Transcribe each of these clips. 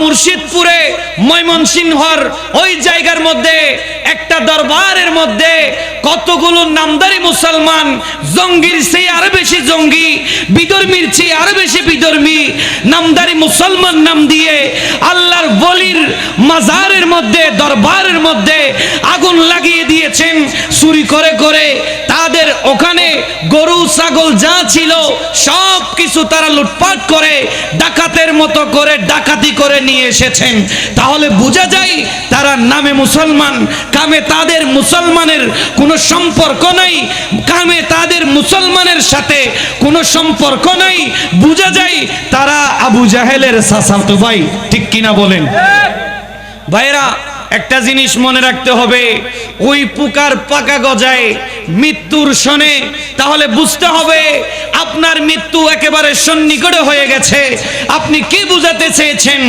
মুর্শিদপুরে ময়মনসিংহর ওই জায়গার মধ্যে, একটা দরবারের মধ্যে কতগুলো নামদারি মুসলমান, জঙ্গির চেয়ে আরও বেশি জঙ্গি বিধর্মীর চেয়ে আরও বেশি বিধর্মী নামদারি মুসলমান নাম দিয়ে আল্লাহর বলির মাজারের মধ্যে, দরবারের মধ্যে আগুন লাগিয়ে দিয়েছেন, চুরি করে করে তাদের ওখানে গরু, ছাগল যা ছিল, সব কিছু তারা লুটপাট করে ডাকাতের মতো করে ডাকাতি করে নিয়ে এসেছেন। তাহলে বোঝা যায় তারা নামে মুসলমান, কামে তাদের মুসলমানের কোনো সম্পর্ক নাই, কামে তাদের মুসলমানের সাথে কোনো সম্পর্ক নাই। বোঝা যায় তারা আবু জাহেলের সাসাতো ভাই, ঠিক কিনা বলেন? ভাইরা একটা জিনিস মনে রাখতে হবে, ওই পুকার পাকা গজায় মৃত্যুর শনে, তাহলে বুঝতে হবে আপনার মৃত্যু একেবারে সন্নিকটে হয়ে গেছে। আপনি কি বুঝাতে চেয়েছেন?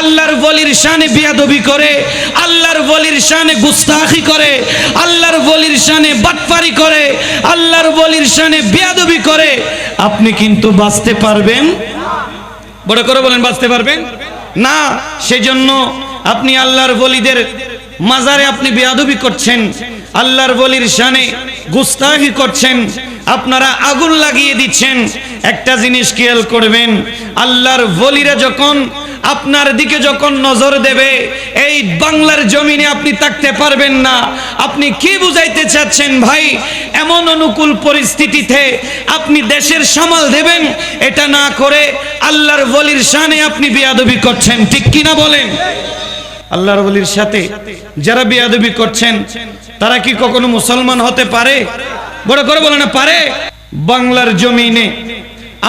আল্লাহর বলির শানে বিয়াদবি করে, আল্লাহর বলির শানে গুস্তাখি করে, আল্লাহর বলির শানে বাটপারি করে, আল্লাহর বলির শানে বিয়াদবি করে। আপনি কিন্তু বাঁচতে পারবেন। বড় করে বলেন, বাঁচতে পারবেন? না, সেজন্য আপনি আল্লাহর বলিদের মাজারে আপনি বেয়াদবি করছেন, আল্লাহর বলির শানে গুস্তাহি করছেন, আপনারা আগুন লাগিয়ে দিচ্ছেন। একটা জিনিস খেয়াল করবেন, আল্লাহর বলিরা যখন আপনার দিকে যখন নজর দেবে, এই বাংলার জমিনে আপনি থাকতে পারবেন না। আপনি কি বুঝাইতে চাচ্ছেন ভাই? এমন অনুকূল পরিস্থিতিতে আপনি দেশের সামাল দেবেন, এটা না করে আল্লাহর বলির শানে আপনি বিয়াদবি করছেন। ঠিক কিনা বলেন? আল্লাহর বলির সাথে যারা বিয়াদবি করছেন, তারা কি কখনো মুসলমান হতে পারে? বড় করে বলে না, পারে। বাংলার জমিনে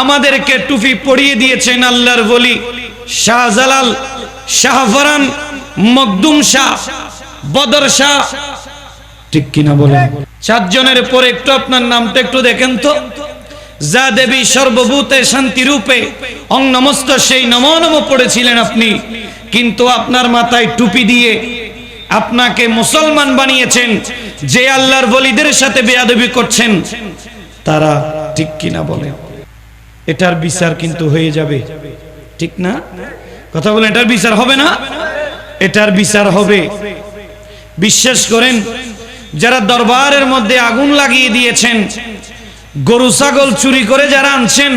আমাদেরকে টুপি পরিয়ে দিয়েছেন আল্লাহর বলি শাহজালাল শাহফরান মকদুম শাহ, বদর শাহ। ঠিক কিনা বলেন? চারজনের পরে একটু আপনার নামটা একটু দেখেন তো। যা দেবী সর্বভূতে শান্তি রূপে অং নমস্ত সেই নম নম পড়েছিলেন আপনি। কিন্তু আপনার মাথায় টুপি দিয়ে আপনাকে মুসলমান বানিয়েছেন, যে আল্লাহর বলিদের সাথে বেয়াদবি করছেন, তারা ঠিক কিনা বলে? এটার বিচার কিন্তু হয়ে যাবে। ঠিক না? কথা বলেন, এটার বিচার হবে না? এটার বিচার হবে। বিশ্বাস করেন, যারা দরবারের মধ্যে আগুন লাগিয়ে দিয়েছেন, গরু, ছাগল চুরি করে যারা আনছেন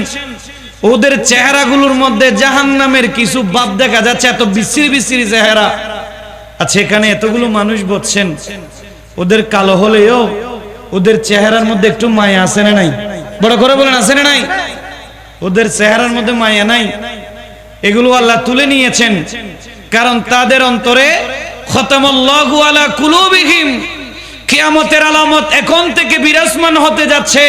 ওদের চেহারাগুলোর মধ্যে জাহান নামের কিছু বাপ দেখা যাচ্ছে, এত বিশ্রী বিশ্রী চেহারা। আচ্ছা এখানে এতগুলো মানুষ বসছেন, ওদের কালো হলেও ওদের চেহারার মধ্যে একটু মায়া আছে না নাই? বড় করে বলেন, আছে না নাই? ওদের চেহারার মধ্যে মায়া নাই? এগুলো আল্লাহ তুলে নিয়েছেন, কারণ তাদের অন্তরে খতমল্লাহু কিয়ামতের আলামত এখন থেকে বিরাজমান হতে যাচ্ছে।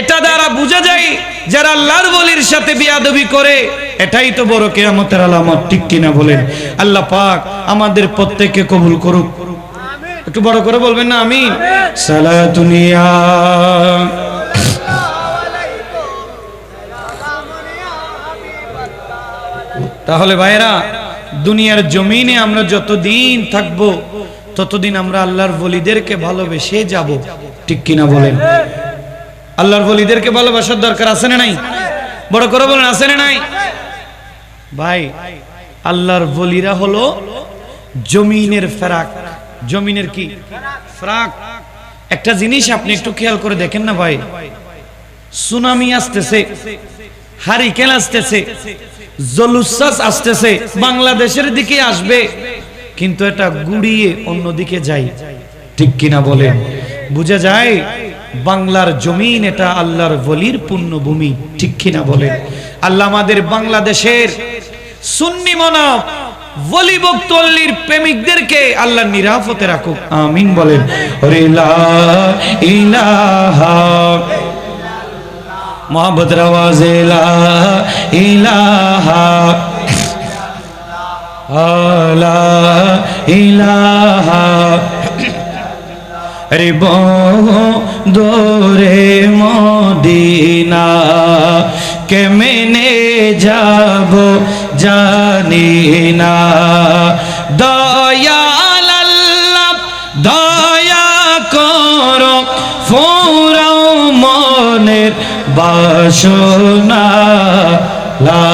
এটা দ্বারা বোঝা যায় যারা আল্লাহর বলির সাথে বিয়াদবি করে, এটাই তো বড় কিয়ামতের আলামত, ঠিক কিনা বলেন? আল্লাহ পাক আমাদের প্রত্যেককে কবুল করুক। একটু বড় করে বলবেন না আমি সালাতুনিয়া তাহলে ভাইরা দুনিয়ার জমিনে আমরা যতদিন থাকব, ততদিন আমরা আল্লাহর বলিদেরকে ভালোবেসে যাব, ঠিক কিনা বলেন? আল্লাহর বলিদেরকে ভালোবাসার দরকার আছে না নাই? বড় করে বলেন, আছে না নাই? ভাই, আল্লাহর বলিরা হলো জমিনের ফেরাক। জমিনের কি? ফ্রাক। একটা জিনিস আপনি একটু খেয়াল করে দেখেন না ভাই। সুনামি আসতেছে, হারিকেন আসতেছে জলুসাস আসতেছে, বাংলাদেশের দিকে আসবে, কিন্তু এটা গুড়িয়ে অন্যদিকে যাই ঠিক কিনা বলেন? বুঝা যায়? বাংলার জমিন এটা আল্লাহর বলির পুণ্যভূমি ঠিক কিনা বলেন? আল্লাহ আমাদের বাংলাদেশের সুন্নি মনব বলি প্রেমিকদেরকে আল্লাহ নিরাপদে রাখুক। আমিন বলেন। ইলাহা রে দোরে মদিনা, কেমনে যাব জানি না। দয়াল আল্লাহ, দয়া করো, ফুরাও মনের বাসনা। লা